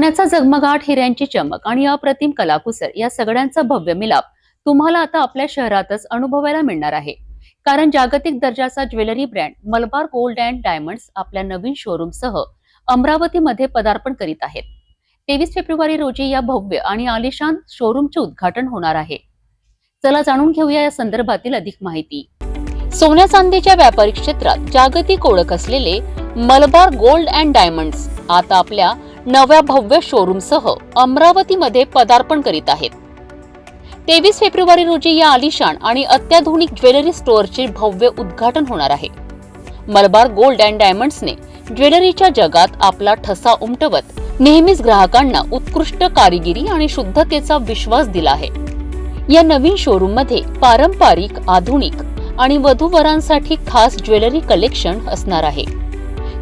सोन्याचा जगमगाट हिऱ्यांची चमक आणि अप्रतिम कलाकुसर या सगळ्यांचा भव्य मिलाप तुम्हाला आता आपल्या शहरातच अनुभवायला मिळणार आहे. कारण जागतिक दर्जाचा jewellery brand Malabar gold and diamonds आपल्या नवीन शोरूमसह अमरावतीमध्ये पदार्पण करीत आहेत. तेवीस फेब्रुवारी रोजी या भव्य आणि आलिशान शोरूमचे उद्घाटन होणार आहे. चला जाणून घेऊया या संदर्भातील अधिक माहिती. सोन्या चांदीच्या व्यापारी क्षेत्रात जागतिक ओळख असलेले मलबार गोल्ड अँड डायमंड्स आता आपल्या नव्या भव्य शोरूमसह अमरावतीमध्ये पदार्पण करीत आहेत. तेवीस फेब्रुवारी रोजी या आलिशान आणि अत्याधुनिक ज्वेलरी स्टोअरचे भव्य उद्घाटन होणार आहे. मलबार गोल्ड अँड डायमंड्सने ज्वेलरीच्या जगात आपला ठसा उमटवत नेहमीच ग्राहकांना उत्कृष्ट कारिगिरी आणि शुद्धतेचा विश्वास दिला आहे. या नवीन शोरूममध्ये पारंपरिक आधुनिक आणि वधूवरांसाठी खास ज्वेलरी कलेक्शन असणार आहे.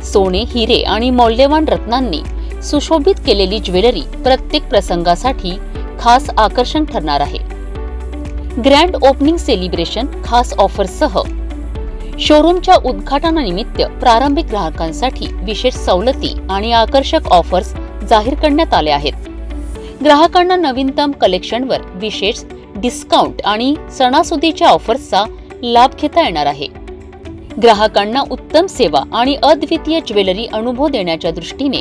सोने हिरे आणि मौल्यवान रत्नांनी सुशोभित केलेली ज्वेलरी प्रत्येक प्रसंगासाठी खास आकर्षण ठरणार आहे. ग्रँड ओपनिंग सेलिब्रेशन खास ऑफरसह शोरूमच्या उद्घाटनानिमित्त प्रारंभिक ग्राहकांसाठी विशेष सवलती आणि आकर्षक ऑफर्स जाहीर करण्यात आल्या आहेत. ग्राहकांना नवीनतम कलेक्शनवर विशेष डिस्काउंट आणि सणासुदीच्या ऑफर्सचा लाभ घेता येणार आहे. ग्राहकांना उत्तम सेवा आणि अद्वितीय ज्वेलरी अनुभव देण्याच्या दृष्टीने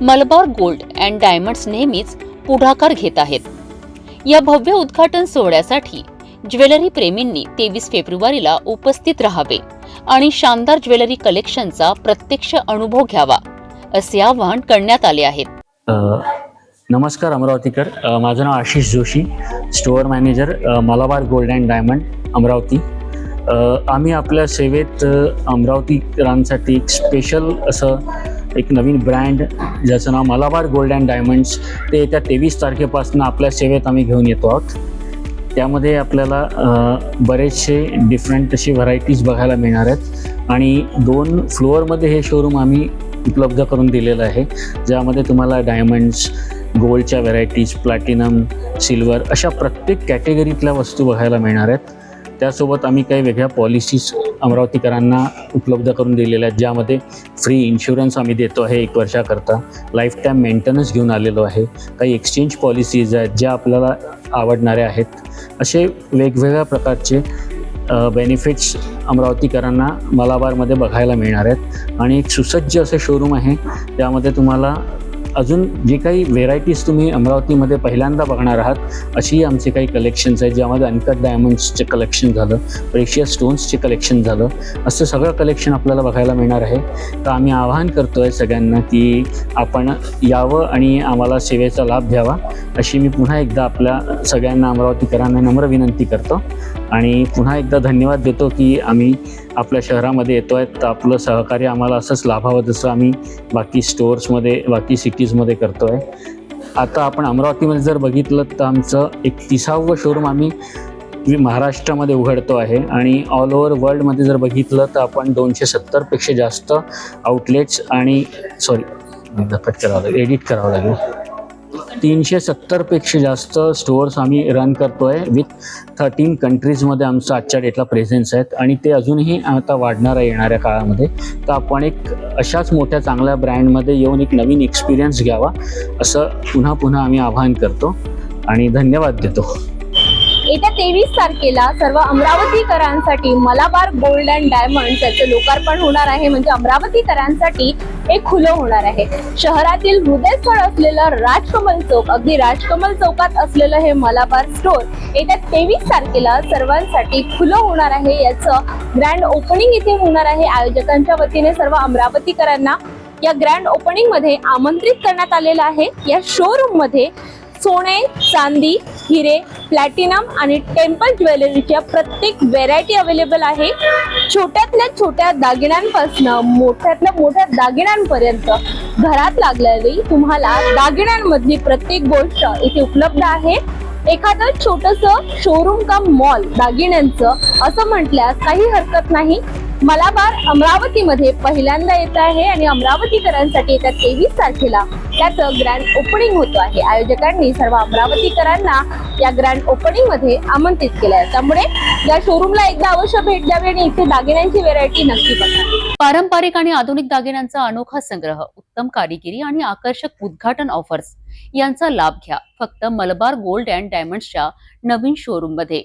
मलबार गोल्ड अँड डायमंड्स नेहमीच पुढाकार घेत आहेत. या भव्य उद्घाटन सोहळ्यासाठी ज्वेलरी प्रेमींनी तेवीस फेब्रुवारीला उपस्थित राहावे आणि शानदार ज्वेलरी कलेक्शनचा प्रत्यक्ष अनुभव घ्यावा असे आवाहन करण्यात आले आहे. नमस्कार अमरावतीकर. माझं नाव Ashish Joshi store manager Malabar gold and diamond Amravati. आम्ही आपल्या सेवेत अमरावतीकरांसाठी एक स्पेशल असं एक नवीन ब्रँड ज्याचं नाव मलाबार गोल्ड अँड डायमंड्स ते येत्या तेवीस तारखेपासून आपल्या सेवेत आम्ही घेऊन येतो आहोत. त्यामध्ये आपल्याला बरेचसे डिफरंट अशी व्हरायटीज बघायला मिळणार आहेत. आणि दोन फ्लोअरमध्ये हे शोरूम आम्ही उपलब्ध करून दिलेलं आहे ज्यामध्ये तुम्हाला डायमंड्स गोल्डच्या व्हरायटीज प्लॅटिनम सिल्वर अशा प्रत्येक कॅटेगरीतल्या वस्तू बघायला मिळणार आहेत. त्यासोबत आम्ही काही वेगळ्या पॉलिसीज अमरावतीकरांना उपलब्ध करून दिलेल्या आहेत ज्यामध्ये फ्री इन्शुरन्स आम्ही देतो आहे एक वर्षाकरता. लाईफ टाईम मेंटेनन्स घेऊन आलेलो आहे. काही एक्सचेंज पॉलिसीज आहेत ज्या आपल्याला आवडणाऱ्या आहेत. असे वेगवेगळ्या प्रकारचे बेनिफिट्स अमरावतीकरांना मलाबारमध्ये बघायला मिळणार आहेत. आणि एक सुसज्ज असं शोरूम आहे त्यामध्ये तुम्हाला अजून जे काही व्हेरायटीज तुम्ही अमरावतीमध्ये पहिल्यांदा बघणार आहात अशी आमचे काही कलेक्शन्स आहेत ज्यामध्ये अनकट डायमंड्सचे कलेक्शन झालं प्रेशियस स्टोन्सचे कलेक्शन झालं. असं सगळं कलेक्शन आपल्याला बघायला मिळणार आहे. तर आम्ही आवाहन करतो आहे सगळ्यांना की आपण यावं आणि आम्हाला सेवेचा लाभ घ्यावा अशी मी पुन्हा एकदा आपल्या सगळ्यांना अमरावतीकरांना नम्र विनंती करतो. आणि पुन्हा एकदा धन्यवाद देतो की आम्ही आपल्या शहरामध्ये येतो आहे तर आपलं सहकार्य आम्हाला असंच लाभावं जसं आम्ही बाकी स्टोअर्समध्ये बाकी सिटीजमध्ये करतो आहे आता आपण अमरावतीमध्ये जर बघितलं तर आमचं एक तिसावं शोरूम आम्ही महाराष्ट्रामध्ये उघडतो आहे. आणि ऑल ओव्हर वर्ल्डमध्ये जर बघितलं तर आपण दोनशे सत्तरपेक्षा जास्त आउटलेट्स आणि सॉरी कट करावं लागेल. एडिट करावं लागेल. तीनशे सत्तरपेक्षा जास्त स्टोअर्स आम्ही रन करतो आहे विथ थर्टीन कंट्रीजमध्ये आमचं आजच्या डेटला प्रेझेन्स आहेत. आणि ते अजूनही आता वाढणार आहे येणाऱ्या काळामध्ये. तर आपण एक अशाच मोठ्या चांगल्या ब्रँडमध्ये येऊन एक नवीन एक्सपिरियन्स घ्यावा असं पुन्हा पुन्हा आम्ही आवाहन करतो. आणि धन्यवाद देतो. येत्या तेवीस तारखेला सर्व अमरावतीकरांसाठी मलाबार गोल्ड अँड डायमंड त्याचं लोकार्पण होणार आहे. म्हणजे अमरावतीकरांसाठी एक खुलं होणार आहे. शहरातील हृदयस्थळ असलेलं राजकमल चौक अगदी राजकमल चौकात असलेलं हे मलाबार स्टोर येत्या तेवीस तारखेला सर्वांसाठी खुलं होणार आहे. याचं ग्रँड ओपनिंग इथे होणार आहे. आयोजकांच्या वतीने सर्व अमरावतीकरांना या ग्रँड ओपनिंगमध्ये आमंत्रित करण्यात आलेलं आहे. या शोरूममध्ये सोने चांदी हिरे प्लॅटिनम आणि टेम्पल ज्वेलरीच्या प्रत्येक व्हेरायटी अवेलेबल आहे. छोट्यातल्या छोट्या दागिन्यांपासून मोठ्यातल्या मोठ्या दागिन्यांपर्यंत घरात लागलेली तुम्हाला दागिन्यांमधली प्रत्येक गोष्ट इथे उपलब्ध आहे. एखादं छोटस शोरूम का मॉल दागिन्यांचं असं म्हटल्यास काही हरकत नाही. मलाबार अमरावतीमध्ये पहिल्यांदा येत आहे आणि अमरावतीकरांसाठी येत्या तेवीस तारखेला. त्याचं ग्रँड ओपनिंग होतं आहे. आयोजकांनी सर्व अमरावतीकरांना या ग्रँड ओपनिंगमध्ये आमंत्रित केलं आहे त्यामुळे या शोरूमला एकदा अवश्य भेट द्यावी आणि इथे दागिन्यांची व्हेरायटी नक्की बघा. पारंपरिक आणि आधुनिक दागिन्यांचा अनोखा संग्रह उत्तम कारिगिरी आणि आकर्षक उद्घाटन ऑफर्स यांचा लाभ घ्या. फक्त मलबार गोल्ड अँड डायमंडच्या नवीन शोरूममध्ये.